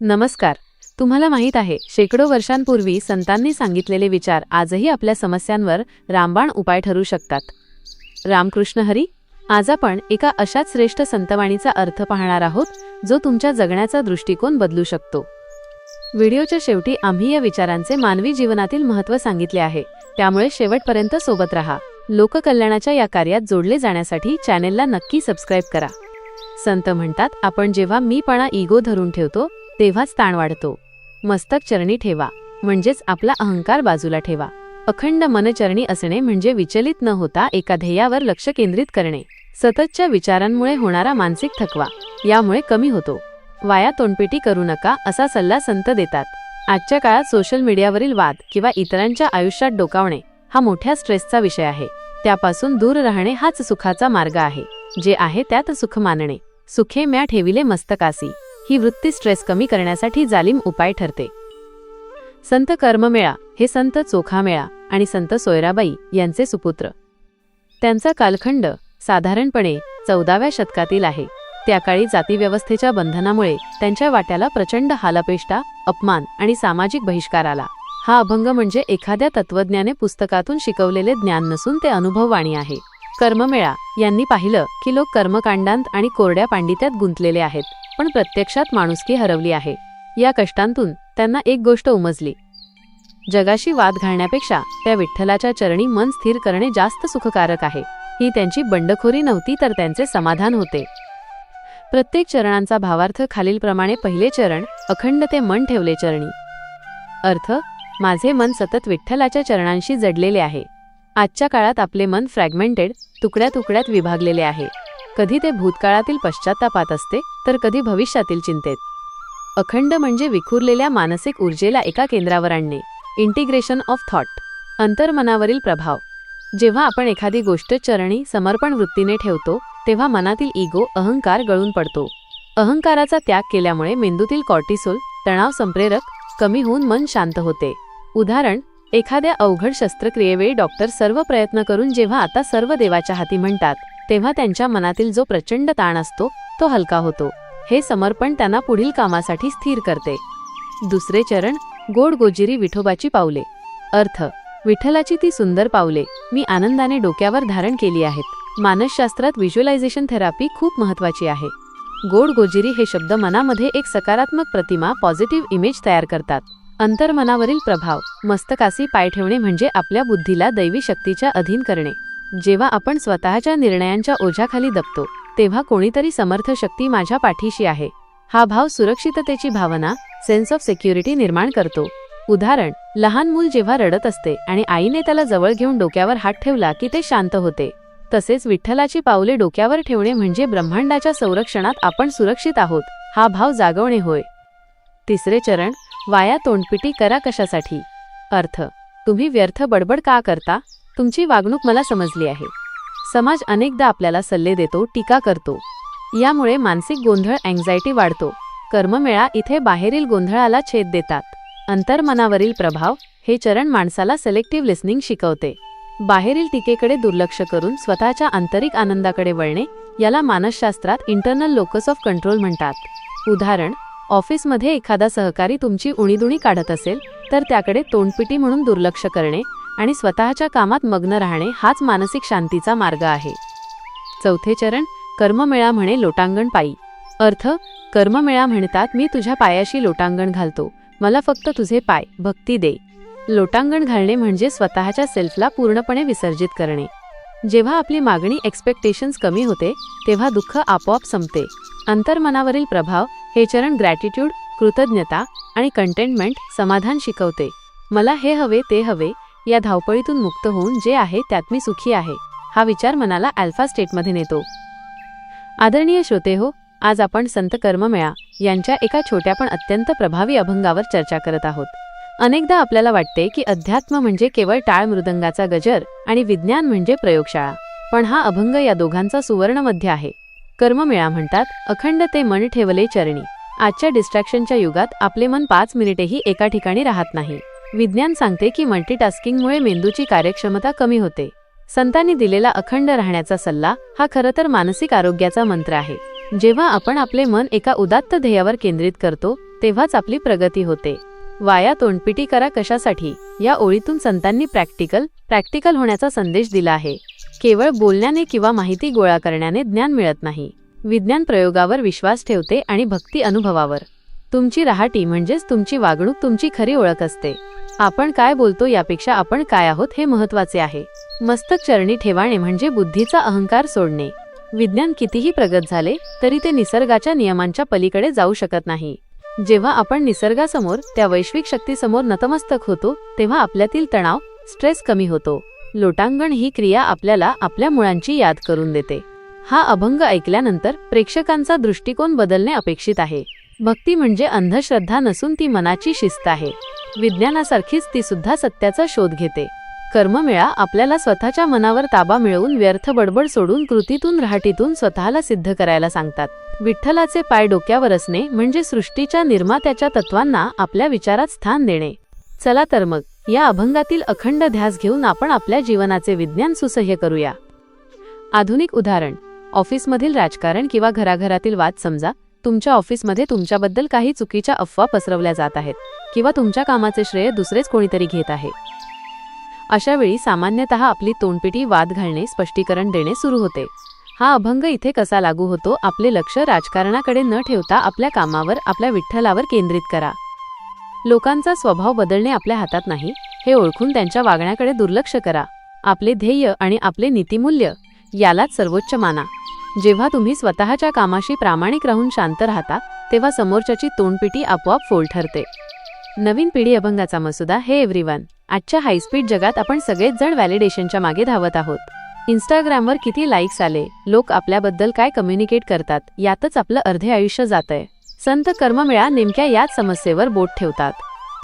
नमस्कार. तुम्हाला माहीत आहे शेकडो वर्षांपूर्वी संतांनी सांगितलेले विचार आजही आपल्या समस्यांवर रामबाण उपाय ठरू शकतात. रामकृष्ण हरी आज आपण एका अशाच श्रेष्ठ संतवाणीचा अर्थ पाहणार आहोत जो तुमच्या जगण्याचा दृष्टिकोन बदलू शकतो. व्हिडिओच्या शेवटी आम्ही या विचारांचे मानवी जीवनातील महत्त्व सांगितले आहे त्यामुळे शेवटपर्यंत सोबत राहा. लोककल्याणाच्या या कार्यात जोडले जाण्यासाठी चॅनेलला नक्की सबस्क्राईब करा. संत म्हणतात आपण जेव्हा मीपणा इगो धरून ठेवतो तेव्हाच ताण वाढतो. मस्तक चरणी ठेवा म्हणजेच आपला अहंकार बाजूला ठेवा. अखंड मनचरणी असणे म्हणजे विचलित न होता एका ध्येयावर लक्ष केंद्रित करणे. सततच्या विचारांमुळे होणारा मानसिक थकवा यामुळे कमी होतो. वाया तोंडपेटी करू नका असा सल्ला संत देतात. आजच्या काळात सोशल मीडियावरील वाद किंवा इतरांच्या आयुष्यात डोकावणे हा मोठ्या स्ट्रेसचा विषय आहे. त्यापासून दूर राहणे हाच सुखाचा मार्ग आहे. जे आहे त्यात सुख मानणे. सुखे म्या ठेविले मस्तकासी. ही वृत्ती स्ट्रेस कमी करण्यासाठी जालिम उपाय ठरते. संत कर्ममेळा हे संत चोखामेळा आणि संत सोयराबाई यांचे सुपुत्र. त्यांचा कालखंड साधारणपणे चौदाव्या शतकातील आहे. त्याकाळी जातीव्यवस्थेच्या बंधनामुळे त्यांच्या वाट्याला प्रचंड हालापेष्टा अपमान आणि सामाजिक बहिष्कार आला. हा अभंग म्हणजे एखाद्या तत्वज्ञाने पुस्तकातून शिकवलेले ज्ञान नसून ते अनुभववाणी आहे. कर्ममेळा यांनी पाहिलं की लोक कर्मकांडांत आणि कोरड्या पांडित्यात गुंतलेले आहेत पण प्रत्यक्षात माणुसकी हरवली आहे. या कष्टांतून त्यांना एक गोष्ट उमजली. जगाशी वाद घालण्यापेक्षा त्या विठ्ठलाच्या चरणी मन स्थिर करणे जास्त सुखकारक आहे. ही त्यांची बंडखोरी नव्हती तर त्यांचे समाधान होते. प्रत्येक चरणांचा भावार्थ खालीलप्रमाणे पहिले चरण अखंड ते मन ठेवले चरणी. अर्थ माझे मन सतत विठ्ठलाच्या चरणांशी जडलेले आहे. आजच्या काळात आपले मन फ्रॅगमेंटेड तुकड्या तुकड्यात विभागलेले आहे. कधी ते भूतकाळातील पश्चातापात असते तर कधी भविष्यातील चिंतेत. अखंड म्हणजे विखुरलेल्या मानसिक ऊर्जेला एका केंद्रावर आणणे. इंटिग्रेशन ऑफ थॉट अंतर्मनावरील प्रभाव. जेव्हा आपण एखादी गोष्ट चरणी समर्पण वृत्तीने ठेवतो तेव्हा मनातील इगो अहंकार गळून पडतो. अहंकाराचा त्याग केल्यामुळे मेंदूतील कॉर्टिसोल तणाव संप्रेरक कमी होऊन मन शांत होते. उदाहरण एखाद्या अवघड शस्त्रक्रियेवेळी डॉक्टर सर्व प्रयत्न करून जेव्हा आता सर्व देवाच्या हाती म्हणतात तेव्हा त्यांच्या मनातील जो प्रचंड ताण असतो तो हलका होतो. हे समर्पण त्यांना पुढील कामासाठी स्थिर करते. दुसरे चरण गोड गोजिरी विठोबाची पावले. अर्थ विठ्ठलाची ती सुंदर पावले. मी आनंदाने डोक्यावर धारण केली आहेत. मानसशास्त्रात व्हिज्युअलायझेशन थेरपी खूप महत्वाची आहे. गोड गोजिरी हे शब्द मनामध्ये एक सकारात्मक प्रतिमा पॉझिटिव्ह इमेज तयार करतात. अंतर्मनावरील प्रभाव मस्तकासी पाय ठेवणे म्हणजे आपल्या बुद्धीला दैवी शक्तीच्या अधीन करणे. जेव्हा आपण स्वतःच्या निर्णयांच्या ओझ्याखाली दबतो तेव्हा कोणीतरी समर्थ शक्ती माझ्या पाठीशी आहे. हा भाव सुरक्षिततेची भावना सेन्स ऑफ सिक्युरिटी निर्माण करतो. उदाहरण लहान मूल जेव्हा रडत असते आणि आईने त्याला जवळ घेऊन डोक्यावर हात ठेवला की ते शांत होते. तसेच विठ्ठलाची पावले डोक्यावर ठेवणे म्हणजे ब्रह्मांडाच्या संरक्षणात आपण सुरक्षित आहोत. हा भाव जागवणे होय. तिसरे चरण वाया तोंडपिटी करा कशासाठी? अर्थ तुम्ही व्यर्थ बडबड का करता? तुमची वागणूक मला समजली आहे. समाज अनेकदा आपल्याला सल्ले देतो टीका करतो. यामुळे मानसिक गोंधळ अँझायटी वाढतो. कर्ममेळा इथे बाहेरील गोंधळाला छेद देतात. अंतर्मनावरील प्रभाव हे चरण माणसाला सिलेक्टिव्ह लिस्निंग शिकवते. बाहेरील टीकेकडे दुर्लक्ष करून स्वतःच्या आंतरिक आनंदाकडे वळणे याला मानसशास्त्रात इंटरनल लोकस ऑफ कंट्रोल म्हणतात. उदाहरण ऑफिसमध्ये एखादा सहकारी तुमची उणीदुणी काढत असेल तर त्याकडे तोंडपिटी म्हणून दुर्लक्ष करणे आणि स्वतःच्या कामात मग्न राहणे हाच मानसिक शांतीचा मार्ग आहे. चौथे चरण कर्ममेळा म्हणे लोटांगण पायी. अर्थ कर्ममेळा म्हणतात मी तुझ्या पायाशी लोटांगण घालतो. मला फक्त तुझे पाय भक्ती दे. लोटांगण घालणे म्हणजे स्वतःच्या सेल्फला पूर्णपणे विसर्जित करणे. जेव्हा आपली मागणी एक्सपेक्टेशन्स कमी होते तेव्हा दुःख आपोआप संपते. अंतर्मनावरील प्रभाव हे चरण ग्रॅटिट्यूड कृतज्ञता आणि कंटेनमेंट समाधान शिकवते. मला हे हवे ते हवे या धावपळीतून मुक्त होऊन जे आहे त्यात मी सुखी आहे हा विचार मनाला अल्फा स्टेटमध्ये नेतो. आदरणीय श्रोते हो आज आपण संत कर्ममेळा यांच्या एका छोट्या पण अत्यंत प्रभावी अभंगावर चर्चा करत आहोत. अनेकदा आपल्याला वाटते की अध्यात्म म्हणजे केवळ टाळ मृदंगाचा गजर आणि विज्ञान म्हणजे प्रयोगशाळा पण हा अभंग या दोघांचा सुवर्ण मध्य आहे. कर्ममेळा म्हणतात अखंड ते मन ठेवले चरणी. आजच्या डिस्ट्रॅक्शनच्या युगात आपले मन पाच मिनिटेही एका ठिकाणी राहत नाही. विज्ञान सांगते की मल्टीटास्किंगमुळे मेंदूची कार्यक्षमता कमी होते. संतांनी दिलेला अखंड राहण्याचा सल्ला हा खरं तर मानसिक आरोग्याचा मंत्र आहे. जेव्हा आपण आपले मन एका उदात्त ध्येयावर केंद्रित करतो तेव्हाच आपली प्रगती होते. वाया तोंडपिटी करा कशासाठी? या ओळीतून संतांनी प्रॅक्टिकल प्रॅक्टिकल होण्याचा संदेश दिला आहे. केवळ बोलण्याने किंवा माहिती गोळा करण्याने ज्ञान मिळत नाही. विज्ञान प्रयोगावर विश्वास ठेवते आणि भक्ती अनुभवावर. तुमची राहाटी म्हणजेच तुमची वागणूक तुमची खरी ओळख असते. आपण काय बोलतो यापेक्षा आपण काय आहोत हे महत्त्वाचे आहे. मस्तक चरणी ठेवाणे म्हणजे बुद्धीचा अहंकार सोडणे. विज्ञान कितीही प्रगत झाले तरी ते निसर्गाच्या नियमांच्या पलीकडे जाऊ शकत नाही. जेव्हा आपण निसर्गासमोर त्या वैश्विक शक्तीसमोर नतमस्तक होतो तेव्हा आपल्यातील तणाव स्ट्रेस कमी होतो. लोटांगण ही क्रिया आपल्याला आपल्या मुळांची याद करून देते. हा अभंग ऐकल्यानंतर प्रेक्षकांचा दृष्टिकोन बदलणे अपेक्षित आहे. भक्ती म्हणजे अंधश्रद्धा नसून ती मनाची शिस्त आहे. विज्ञानासारखीच ती सुद्धा सत्याचा शोध घेते. कर्ममेळा आपल्याला स्वतःच्या मनावर ताबा मिळवून व्यर्थ बडबड सोडून कृतीतून राहटीतून स्वतःला सिद्ध करायला सांगतात. विठ्ठलाचे पाय डोक्यावर असणे म्हणजे सृष्टीच्या निर्मात्याच्या तत्वांना आपल्या विचारात स्थान देणे. चला तर मग या अभंगातील अखंड ध्यास घेऊन आपण आपल्या जीवनाचे विज्ञान सुसह्य करूया. आधुनिक उदाहरण ऑफिसमधील राजकारण किंवा घराघरातील वाद समजा तुमच्या ऑफिसमध्ये तुमच्याबद्दल काही चुकीच्या अफवा पसरवल्या जात आहेत किंवा तुमच्या कामाचे श्रेय दुसरेच कोणीतरी घेत आहे. अशावेळी सामान्यतः सामान्यतः आपली तोंडपिटी वाद घालणे स्पष्टीकरण देणे सुरू होते. हा अभंग इथे कसा लागू होतो आपले लक्ष राजकारणाकडे न ठेवता आपल्या कामावर आपल्या विठ्ठलावर केंद्रित करा. लोकांचा स्वभाव बदलणे आपल्या हातात नाही हे ओळखून त्यांच्या वागण्याकडे दुर्लक्ष करा. आपले ध्येय आणि आपले नीतिमूल्य यालाच सर्वोच्च माना. जेव्हा तुम्ही स्वतःच्या कामाशी प्रामाणिक राहून शांत राहता तेव्हा समोरच्याची तोंडपिटी आपोआप फोल ठरते. नवीन पिढी अभंगाचा मसुदा हे एव्हरीवन आजच्या हायस्पीड जगात आपण सगळेच जण व्हॅलिडेशनच्या मागे धावत आहोत. इंस्टाग्रामवर किती लाईक्स आले लोक आपल्याबद्दल काय कम्युनिकेट करतात यातच आपलं अर्धे आयुष्य जातंय. संत कर्ममेळा नेमक्या याच समस्येवर बोट ठेवतात.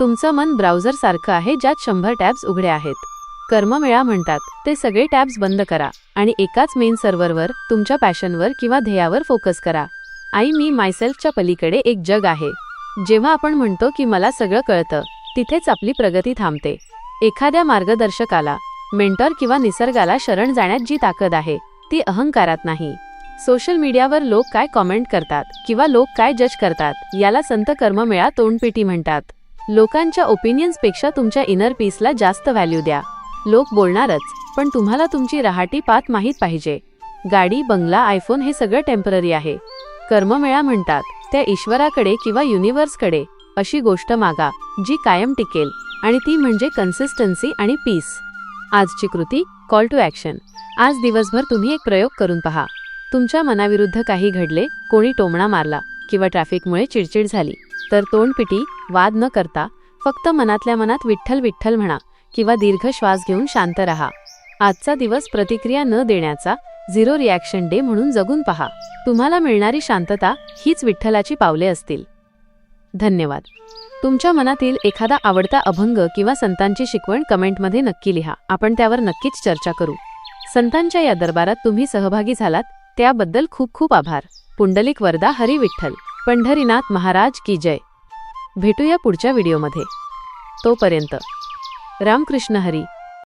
तुमचं मन ब्राउझर सारखं आहे ज्यात शंभर टॅब्स उघडे आहेत. कर्ममेळा म्हणतात ते सगळे टॅब्स बंद करा आणि एकाच मेन सर्व्हरवर तुमच्या पॅशनवर किंवा ध्येयावर फोकस करा. आई मी मायसेल्फच्या पलीकडे एक जग आहे. जेव्हा आपण म्हणतो की मला सगळं कळतं तिथेच आपली प्रगती थांबते. एखाद्या मार्गदर्शकाला मेंटॉर किंवा निसर्गाला शरण जाण्यात जी ताकद आहे ती अहंकारात नाही. सोशल मीडियावर लोक काय कॉमेंट करतात किंवा लोक काय जज करतात याला संत कर्ममेळा तोंडपेटी म्हणतात. लोकांच्या ओपिनियन्सपेक्षा तुमच्या इनर पीसला जास्त व्हॅल्यू द्या. लोक बोलणारच पण तुम्हाला तुमची रहाटी पात माहीत पाहिजे. गाडी बंगला आयफोन हे सगळं टेंपररी आहे. कर्ममेळा म्हणतात त्या ईश्वराकडे किंवा युनिव्हर्सकडे अशी गोष्ट मागा जी कायम टिकेल आणि ती म्हणजे कन्सिस्टन्सी आणि पीस आजची कृती कॉल टू ॲक्शन आज दिवसभर तुम्ही एक प्रयोग करून पहा. तुमच्या मनाविरुद्ध काही घडले कोणी टोमणा मारला किंवा ट्रॅफिकमुळे चिडचिड झाली तर तोंडपिटी वाद न करता फक्त मनातल्या मनात विठ्ठल विठ्ठल म्हणा किंवा दीर्घ श्वास घेऊन शांत रहा. आजचा दिवस प्रतिक्रिया न देण्याचा झिरो रिॲक्शन डे म्हणून जगून पहा. तुम्हाला मिळणारी शांतता हीच विठ्ठलाची पावले असतील. धन्यवाद. तुमच्या मनातील एखादा आवडता अभंग किंवा संतांची शिकवण कमेंटमध्ये नक्की लिहा. आपण त्यावर नक्कीच चर्चा करू. संतांच्या या दरबारात तुम्ही सहभागी झालात त्याबद्दल खूप खूप आभार. पुंडलिक वरदा हरी विठ्ठल. पंढरीनाथ महाराज की जय. भेटूया पुढच्या व्हिडिओमध्ये. तोपर्यंत. रामकृष्ण हरी.